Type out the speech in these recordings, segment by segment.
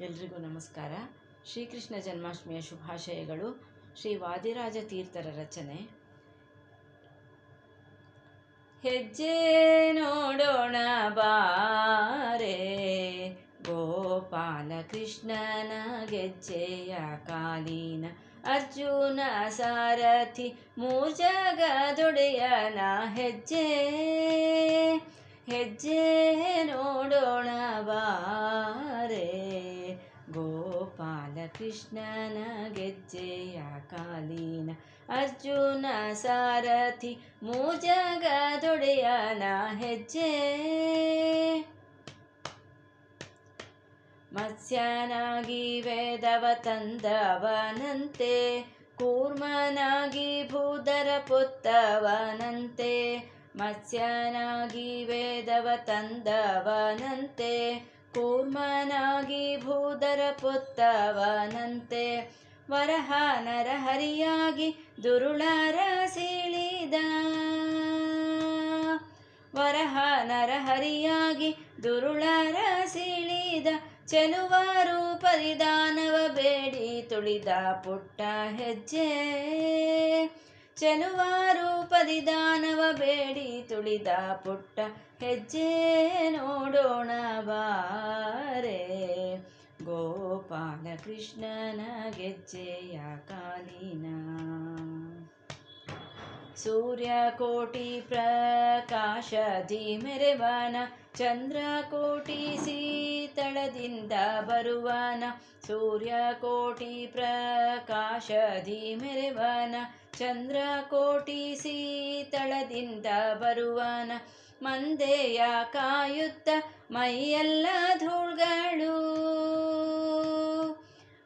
ಎಲ್ರಿಗೂ ನಮಸ್ಕಾರ. ಶ್ರೀಕೃಷ್ಣ ಜನ್ಮಾಷ್ಟಮಿಯ ಶುಭಾಶಯಗಳು. ಶ್ರೀ ವಾದಿರಾಜ ತೀರ್ಥರ ರಚನೆ. ಹೆಜ್ಜೆ ನೋಡೋಣ ಬಾರೆ. ಗೋಪಾಲ ಕೃಷ್ಣನ ಗೆಜ್ಜೆಯ ಕಾಲೀನ ಅರ್ಜುನ ಸಾರಥಿ ಮೂರ್ಜಗದೊಡೆಯನ ಹೆಜ್ಜೆ. ಹೆಜ್ಜೆ ನೋಡೋಣ ಬಾರೆ. ಕೃಷ್ಣನ ಗೆಜ್ಜೆಯ ಕಾಲಿನ ಅರ್ಜುನ ಸಾರಥಿ ಮೂಜಗದೊಡೆಯನ ಹೆಜ್ಜೆ. ಮತ್ಸ್ಯನಾಗಿ ವೇದವ ತಂದವನಂತೆ, ಕೂರ್ಮನಾಗಿ ಭೂದರ ಪುತ್ತವನಂತೆ, ಮತ್ಸ್ಯನಾಗಿ ವೇದವ ತಂದವನಂತೆ ಕೂರ್ಮನಾಗಿ ಭೂದರ ಪುತ್ತವನಂತೆ ವರಹ ನರಹರಿಯಾಗಿ ದುರುಳರ ಸೀಳಿದ. ವರಹ ನರಹರಿಯಾಗಿ ದುರುಳಾರ ಸೀಳಿದ. ಚೆಲುವಾರು ಪರಿಧಾನವ ಬೇಡಿ ತುಳಿದ ಪುಟ್ಟ ಹೆಜ್ಜೆ. ಚೆಲುವಾರು ದಾನವ ಬೇಡಿ ತುಳಿದ ಪುಟ್ಟ ಹೆಜ್ಜೆ ನೋಡೋಣ ಬಾರೆ. ಗೋಪಾಲ ಕೃಷ್ಣನ ಗೆಜ್ಜೆಯ ಕಾಲಿನ ಸೂರ್ಯಕೋಟಿ ಪ್ರಕಾಶದಿ ಮೆರೆವನ ಚಂದ್ರಕೋಟಿ ಸೂರ್ಯ ಬರುವನ ಪ್ರಕಾಶ ಪ್ರಕಾಶದಿ ಮೆರೆವನ ಚಂದ್ರಕೋಟಿ ಸೀತಳದಿಂದ ಬರುವನ ಮಂದೆಯ ಕಾಯುತ್ತ ಮೈಯೆಲ್ಲ ಧೂಳ್ಗಳು.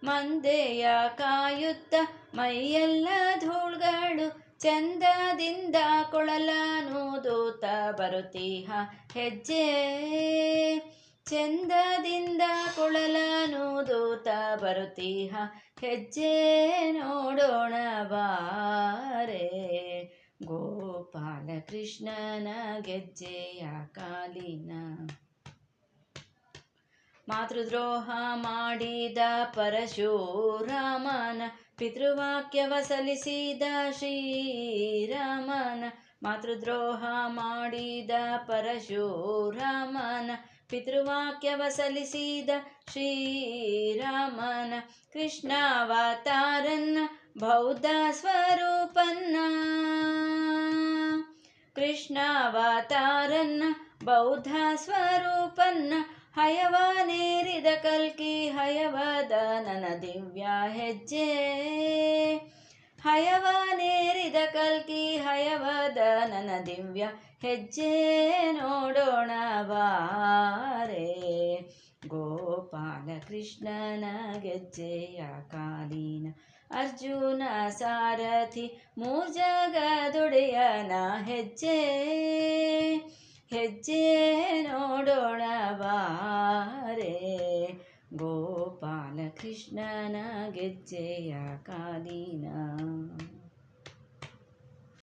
ಮಂದೆಯ ಕಾಯುತ್ತ ಮೈಯೆಲ್ಲ ಧೂಳ್ಗಳು. ಚಂದದಿಂದ ಕೊಳಲನು ದೂತ ಬರುತ್ತೀಹ ಹೆಜ್ಜೆ. ಚಂದದಿಂದ ಕೊಳಲನು ದೂತ ಬರುತ್ತೀಹ. ಹೆಜ್ಜೆ ನೋಡೋಣ ಬಾರೆ. ಗೋಪಾಲ ಕೃಷ್ಣನ ಗೆಜ್ಜೆಯ ಕಾಲಿನ ಮಾತೃದ್ರೋಹ ಮಾಡಿದ ಪರಶುರಾಮನ ಪಿತೃವಾಕ್ಯವ ಸಲ್ಲಿಸಿದ ಶ್ರೀರಾಮನ ಮಾತೃದ್ರೋಹ ಮಾಡಿದ ಪರಶುರಾಮನ ಪಿತೃವಾಕ್ಯವ ಸಲ್ಲಿಸಿದ ಶ್ರೀರಾಮನ ಕೃಷ್ಣಾವತಾರನ್ನ ಬೌದ್ಧ ಸ್ವರೂಪನ್ನ. ಕೃಷ್ಣಾವತಾರನ್ನ ಬೌದ್ಧ ಸ್ವರೂಪನ್ನ ಹಯವಾನೇರಿದ ಕಲ್ಕಿ ಹಯವದ ನನ ದಿವ್ಯ ಹೆಜ್ಜೆ. ಹಯವನೇರಿದ ಕಲ್ಕಿ ಹಯವದ ನನ್ನ ದಿವ್ಯ ಹೆಜ್ಜೆ ನೋಡೋಣ ಬಾರೆ ಗೋಪಾಲ ಕೃಷ್ಣನ ಗೆಜ್ಜೆಯ ಕಾಲಿನ ಅರ್ಜುನ ಸಾರಥಿ ಮೂಜಗದೊಡೆಯನ ಹೆಜ್ಜೆ ಹೆಜ್ಜೆ ನೋಡೋಣ ಬಾರೆ ಗೋಪಾಲ ಕೃಷ್ಣನ ಗೆಜ್ಜೆಯ ಕಾಲಿನ